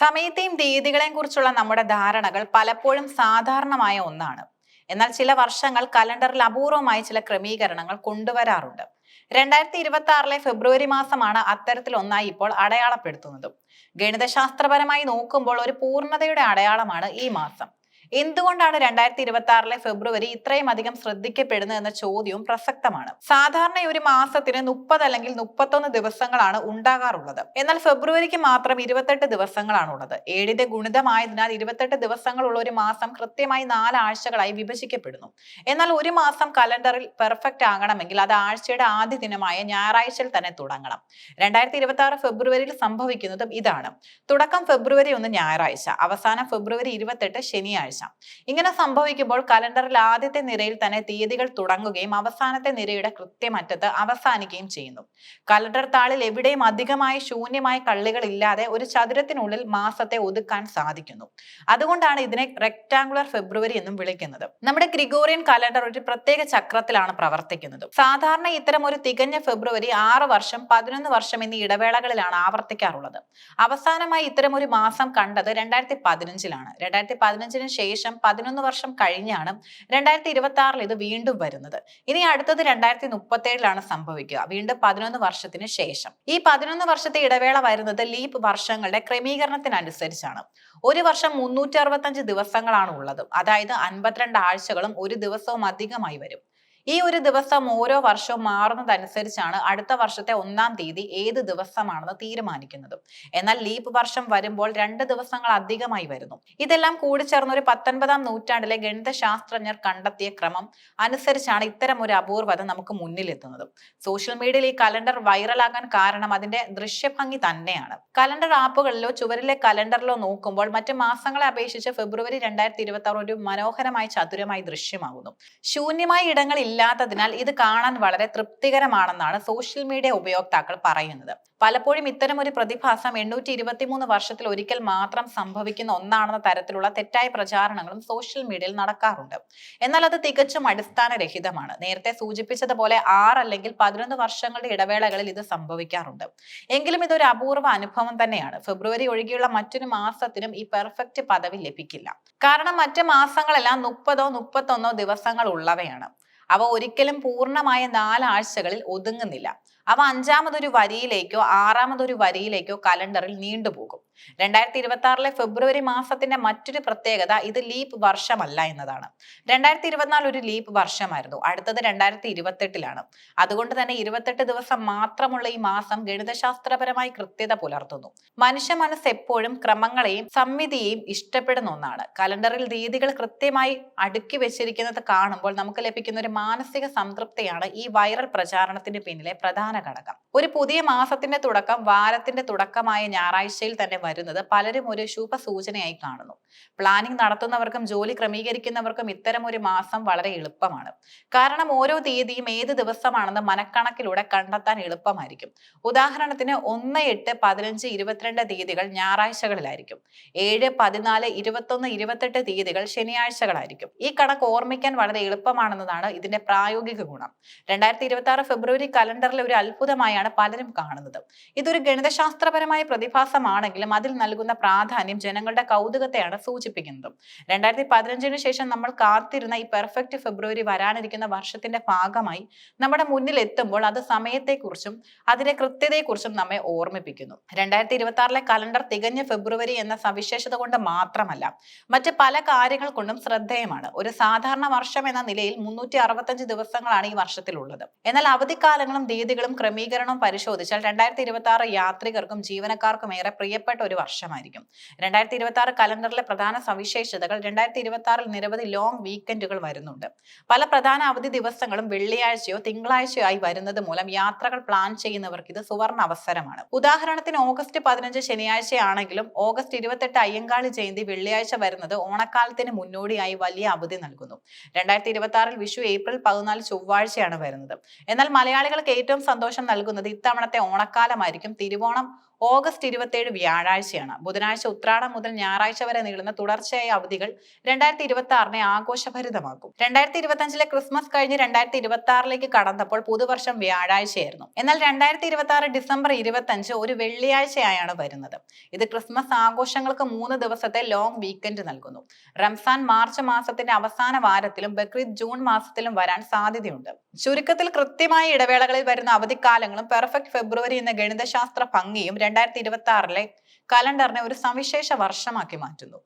സമയത്തെയും തീയതികളെയും കുറിച്ചുള്ള നമ്മുടെ ധാരണകൾ പലപ്പോഴും സാധാരണമായ ഒന്നാണ്. എന്നാൽ ചില വർഷങ്ങൾ കലണ്ടറിൽ അപൂർവമായി ചില ക്രമീകരണങ്ങൾ കൊണ്ടുവരാറുണ്ട്. രണ്ടായിരത്തി ഇരുപത്തി ആറിലെ ഫെബ്രുവരി മാസമാണ് അത്തരത്തിൽ ഒന്നായി ഇപ്പോൾ അടയാളപ്പെടുത്തുന്നത്. ഗണിതശാസ്ത്രപരമായി നോക്കുമ്പോൾ ഒരു പൂർണതയുടെ അടയാളമാണ് ഈ മാസം. എന്തുകൊണ്ടാണ് രണ്ടായിരത്തി ഇരുപത്തി ആറിലെ ഫെബ്രുവരി ഇത്രയും അധികം ശ്രദ്ധിക്കപ്പെടുന്നത് എന്ന ചോദ്യവും പ്രസക്തമാണ്? സാധാരണ ഒരു മാസത്തിന് മുപ്പത് അല്ലെങ്കിൽ മുപ്പത്തൊന്ന് ദിവസങ്ങളാണ് ഉണ്ടാകാറുള്ളത്. എന്നാൽ ഫെബ്രുവരിക്ക് മാത്രം ഇരുപത്തെട്ട് ദിവസങ്ങളാണ് ഉള്ളത് ഏഴിന്റെ ഗുണിതമായതിനാൽ ഇരുപത്തെട്ട് ദിവസങ്ങളുള്ള ഒരു മാസം കൃത്യമായി നാലാഴ്ചകളായി വിഭജിക്കപ്പെടുന്നു. എന്നാൽ ഒരു മാസം കലണ്ടറിൽ പെർഫെക്റ്റ് ആകണമെങ്കിൽ അത് ആഴ്ചയുടെ ആദ്യ ദിനമായ ഞായറാഴ്ചയിൽ തന്നെ തുടങ്ങണം. രണ്ടായിരത്തി ഇരുപത്തി ആറ് ഫെബ്രുവരിയിൽ സംഭവിക്കുന്നതും ഇതാണ്. തുടക്കം ഫെബ്രുവരി ഒന്ന് ഞായറാഴ്ച അവസാനം ഫെബ്രുവരി ഇരുപത്തെട്ട് ശനിയാഴ്ച. ഇങ്ങനെ സംഭവിക്കുമ്പോൾ കലണ്ടറിൽ ആദ്യത്തെ നിരയിൽ തന്നെ തീയതികൾ തുടങ്ങുകയും അവസാനത്തെ നിരയുടെ കൃത്യമറ്റത്ത് അവസാനിക്കുകയും ചെയ്യുന്നു. കലണ്ടർ താളിൽ എവിടെയും അധികമായി ശൂന്യമായ കള്ളികൾ ഇല്ലാതെ ഒരു ചതുരത്തിനുള്ളിൽ മാസത്തെ ഒതുക്കാൻ സാധിക്കുന്നു. അതുകൊണ്ടാണ് ഇതിനെ റെക്ടാങ്കുലർ ഫെബ്രുവരി എന്നും വിളിക്കുന്നത്. നമ്മുടെ ഗ്രിഗോറിയൻ കലണ്ടർ ഒരു പ്രത്യേക ചക്രത്തിലാണ് പ്രവർത്തിക്കുന്നത്. സാധാരണ ഇത്തരം ഒരു തികഞ്ഞ ഫെബ്രുവരി ആറ് വർഷം പതിനൊന്ന് വർഷം എന്നീ ഇടവേളകളിലാണ് ആവർത്തിക്കാറുള്ളത്. അവസാനമായി ഇത്തരം ഒരു മാസം കണ്ടത് രണ്ടായിരത്തി പതിനഞ്ചിലാണ്. രണ്ടായിരത്തി പതിനഞ്ചിന് ശേഷം പതിനൊന്ന് വർഷം കഴിഞ്ഞാണ് രണ്ടായിരത്തി ഇരുപത്തി ആറിൽ ഇത് വീണ്ടും വരുന്നത്. ഇനി അടുത്തത് രണ്ടായിരത്തി മുപ്പത്തി ഏഴിലാണ് സംഭവിക്കുക. വീണ്ടും പതിനൊന്ന് വർഷത്തിന് ശേഷം. ഈ പതിനൊന്ന് വർഷത്തെ ഇടവേള വരുന്നത് ലീപ് വർഷങ്ങളുടെ ക്രമീകരണത്തിനനുസരിച്ചാണ്. ഒരു വർഷം മുന്നൂറ്റി അറുപത്തഞ്ച് ദിവസങ്ങളാണ് ഉള്ളത്. അതായത് അൻപത്തിരണ്ട് ആഴ്ചകളും ഒരു ദിവസവും അധികമായി വരും. ഈ ഒരു ദിവസം ഓരോ വർഷവും മാറുന്നതനുസരിച്ചാണ് അടുത്ത വർഷത്തെ ഒന്നാം തീയതി ഏത് ദിവസമാണെന്ന് തീരുമാനിക്കുന്നത്. എന്നാൽ ലീപ് വർഷം വരുമ്പോൾ രണ്ട് ദിവസങ്ങൾ അധികമായി വരുന്നു. ഇതെല്ലാം കൂടിച്ചേർന്ന് ഒരു പത്തൊൻപതാം നൂറ്റാണ്ടിലെ ഗണിതശാസ്ത്രജ്ഞർ കണ്ടെത്തിയ ക്രമം അനുസരിച്ചാണ് ഇത്തരം ഒരു അപൂർവത നമുക്ക് മുന്നിലെത്തുന്നത്. സോഷ്യൽ മീഡിയയിൽ ഈ കലണ്ടർ വൈറലാകാൻ കാരണം അതിന്റെ ദൃശ്യഭംഗി തന്നെയാണ്. കലണ്ടർ ആപ്പുകളിലോ ചുവരിലെ കലണ്ടറിലോ നോക്കുമ്പോൾ മറ്റു മാസങ്ങളെ അപേക്ഷിച്ച് ഫെബ്രുവരി രണ്ടായിരത്തി ഇരുപത്തി ആറ് ഒരു മനോഹരമായ ചതുരമായി ദൃശ്യമാകുന്നു ശൂന്യമായ ഇടങ്ങൾ ഇല്ലാത്തതിനാൽ ഇത് കാണാൻ വളരെ തൃപ്തികരമാണെന്നാണ് സോഷ്യൽ മീഡിയ ഉപയോക്താക്കൾ പറയുന്നത്. പലപ്പോഴും ഇത്തരം ഒരു പ്രതിഭാസം എണ്ണൂറ്റി ഇരുപത്തിമൂന്ന് വർഷത്തിൽ ഒരിക്കൽ മാത്രം സംഭവിക്കുന്ന ഒന്നാണെന്ന തരത്തിലുള്ള തെറ്റായ പ്രചാരണങ്ങളും സോഷ്യൽ മീഡിയയിൽ നടക്കാറുണ്ട്. എന്നാൽ അത് തികച്ചും അടിസ്ഥാനരഹിതമാണ്. നേരത്തെ സൂചിപ്പിച്ചതുപോലെ ആറ് അല്ലെങ്കിൽ പതിനൊന്ന് വർഷങ്ങളുടെ ഇടവേളകളിൽ ഇത് സംഭവിക്കാറുണ്ട്. എങ്കിലും ഇതൊരു അപൂർവ അനുഭവം തന്നെയാണ്. ഫെബ്രുവരി ഒഴികെയുള്ള മറ്റൊരു മാസത്തിനും ഈ പെർഫെക്റ്റ് പദവി ലഭിക്കില്ല. കാരണം മറ്റ് മാസങ്ങളെല്ലാം മുപ്പതോ മുപ്പത്തൊന്നോ ദിവസങ്ങൾ ഉള്ളവയാണ്. അവ ഒരിക്കലും പൂർണമായ നാലാഴ്ചകളിൽ ഒതുങ്ങുന്നില്ല. അവ അഞ്ചാമതൊരു വരിയിലേക്കോ ആറാമതൊരു വരിയിലേക്കോ കലണ്ടറിൽ നീണ്ടുപോകും. രണ്ടായിരത്തി ഇരുപത്തി ആറിലെ ഫെബ്രുവരി മാസത്തിന്റെ മറ്റൊരു പ്രത്യേകത ഇത് ലീപ് വർഷമല്ല എന്നതാണ്. രണ്ടായിരത്തി ഇരുപത്തിനാല് ഒരു ലീപ് വർഷമായിരുന്നു. അടുത്തത് രണ്ടായിരത്തി ഇരുപത്തെട്ടിലാണ് അതുകൊണ്ട് തന്നെ ഇരുപത്തെട്ട് ദിവസം മാത്രമുള്ള ഈ മാസം ഗണിതശാസ്ത്രപരമായി കൃത്യത പുലർത്തുന്നു. മനുഷ്യ മനസ്സ് എപ്പോഴും ക്രമങ്ങളെയും സംവിധിയെയും ഇഷ്ടപ്പെടുന്ന ഒന്നാണ്. കലണ്ടറിൽ രീതികൾ കൃത്യമായി അടുക്കി വെച്ചിരിക്കുന്നത് കാണുമ്പോൾ നമുക്ക് ലഭിക്കുന്ന ഒരു മാനസിക സംതൃപ്തിയാണ് ഈ വൈറൽ പ്രചാരണത്തിന് പിന്നിലെ പ്രധാന ഘടകം. ഒരു പുതിയ മാസത്തിന്റെ തുടക്കം വാരത്തിന്റെ തുടക്കമായ ഞായറാഴ്ചയിൽ തന്നെ വരുന്നത് പലരും ഒരു ശുഭ സൂചനയായി കാണുന്നു. പ്ലാനിംഗ് നടത്തുന്നവർക്കും ജോലി ക്രമീകരിക്കുന്നവർക്കും ഇത്തരം ഒരു മാസം വളരെ എളുപ്പമാണ്. കാരണം ഓരോ തീയതിയും ഏത് ദിവസമാണെന്ന് മനക്കണക്കിലൂടെ കണ്ടെത്താൻ എളുപ്പമായിരിക്കും. ഉദാഹരണത്തിന് ഒന്ന് എട്ട് പതിനഞ്ച് ഇരുപത്തിരണ്ട് തീയതികൾ ഞായറാഴ്ചകളിലായിരിക്കും. ഏഴ് പതിനാല് ഇരുപത്തൊന്ന് ഇരുപത്തെട്ട് തീയതികൾ ശനിയാഴ്ചകളായിരിക്കും. ഈ കണക്ക് ഓർമ്മിക്കാൻ വളരെ എളുപ്പമാണെന്നതാണ് ഇതിന്റെ പ്രായോഗിക ഗുണം. രണ്ടായിരത്തി ഇരുപത്തി ആറ് ഫെബ്രുവരി കലണ്ടറിലെ ഒരു അത്ഭുതമായാണ് പലരും കാണുന്നത്. ഇതൊരു ഗണിതശാസ്ത്രപരമായ പ്രതിഭാസമാണെങ്കിലും അതിൽ നൽകുന്ന പ്രാധാന്യം ജനങ്ങളുടെ കൗതുകത്തെയാണ് സൂചിപ്പിക്കുന്നത്. രണ്ടായിരത്തി പതിനഞ്ചിന് ശേഷം നമ്മൾ കാത്തിരുന്ന ഈ പെർഫെക്റ്റ് ഫെബ്രുവരി വരാനിരിക്കുന്ന വർഷത്തിന്റെ ഭാഗമായി നമ്മുടെ മുന്നിൽ എത്തുമ്പോൾ അത് സമയത്തെക്കുറിച്ചും അതിന്റെ കൃത്യതയെക്കുറിച്ചും നമ്മെ ഓർമ്മിപ്പിക്കുന്നു. രണ്ടായിരത്തി ഇരുപത്തി ആറിലെ കലണ്ടർ തികഞ്ഞ ഫെബ്രുവരി എന്ന സവിശേഷത കൊണ്ട് മാത്രമല്ല മറ്റ് പല കാര്യങ്ങൾ കൊണ്ടും ശ്രദ്ധേയമാണ്. ഒരു സാധാരണ വർഷം എന്ന നിലയിൽ മുന്നൂറ്റി ദിവസങ്ങളാണ് ഈ വർഷത്തിലുള്ളത്. എന്നാൽ അവധിക്കാലങ്ങളും തീയതികളും ക്രമീകരണവും പരിശോധിച്ചാൽ രണ്ടായിരത്തി ഇരുപത്തി ആറ് യാത്രികർക്കും ജീവനക്കാർക്കും ഏറെ പ്രിയപ്പെട്ട ഒരു വർഷമായിരിക്കും. രണ്ടായിരത്തി ഇരുപത്തി ആറ് കലണ്ടറിലെ പ്രധാന സവിശേഷതകൾ രണ്ടായിരത്തി ഇരുപത്തി ആറിൽ നിരവധി ലോങ് വീക്കെൻഡുകൾ വരുന്നുണ്ട്. പല പ്രധാന അവധി ദിവസങ്ങളും വെള്ളിയാഴ്ചയോ തിങ്കളാഴ്ചയോ ആയി വരുന്നത് മൂലം യാത്രകൾ പ്ലാൻ ചെയ്യുന്നവർക്ക് ഇത് സുവർണ അവസരമാണ്. ഉദാഹരണത്തിന് ഓഗസ്റ്റ് പതിനഞ്ച് ശനിയാഴ്ചയാണെങ്കിലും ഓഗസ്റ്റ് ഇരുപത്തെട്ട് അയ്യങ്കാളി ജയന്തി വെള്ളിയാഴ്ച വരുന്നത് ഓണക്കാലത്തിന് മുന്നോടിയായി വലിയ അവധി നൽകുന്നു. രണ്ടായിരത്തി ഇരുപത്തി ആറിൽ വിഷു ഏപ്രിൽ പതിനാല് ചൊവ്വാഴ്ചയാണ് വരുന്നത്. എന്നാൽ മലയാളികൾക്ക് ഏറ്റവും സന്തോഷം നൽകുന്നത് ഇത്തവണത്തെ ഓണക്കാലമായിരിക്കും തിരുവോണം ഓഗസ്റ്റ് ഇരുപത്തിയേഴ് വ്യാഴാഴ്ചയാണ്. ബുധനാഴ്ച ഉത്രാടം മുതൽ ഞായറാഴ്ച വരെ നീളുന്ന തുടർച്ചയായ അവധികൾ രണ്ടായിരത്തി ഇരുപത്തി ആറിനെ ആഘോഷഭരിതമാക്കും. രണ്ടായിരത്തി ഇരുപത്തി അഞ്ചിലെ ക്രിസ്മസ് കഴിഞ്ഞ് രണ്ടായിരത്തി ഇരുപത്തി ആറിലേക്ക് കടന്നപ്പോൾ പുതുവർഷം വ്യാഴാഴ്ചയായിരുന്നു. എന്നാൽ രണ്ടായിരത്തി ഇരുപത്തി ആറ് ഡിസംബർ ഇരുപത്തി അഞ്ച് ഒരു വെള്ളിയാഴ്ചയായാണ് വരുന്നത്. ഇത് ക്രിസ്മസ് ആഘോഷങ്ങൾക്ക് മൂന്ന് ദിവസത്തെ ലോങ് വീക്കെൻഡ് നൽകുന്നു. റംസാൻ മാർച്ച് മാസത്തിന്റെ അവസാന വാരത്തിലും ബക്രീദ് ജൂൺ മാസത്തിലും വരാൻ സാധ്യതയുണ്ട്. ചുരുക്കത്തിൽ കൃത്യമായ ഇടവേളകളിൽ വരുന്ന അവധിക്കാലങ്ങളും പെർഫെക്റ്റ് ഫെബ്രുവരി എന്ന ഗണിതശാസ്ത്ര ഭംഗിയും രണ്ടായിരത്തി ഇരുപത്തി ആറിലെ കലണ്ടറിനെ ഒരു സവിശേഷ വർഷമാക്കി മാറ്റുന്നു.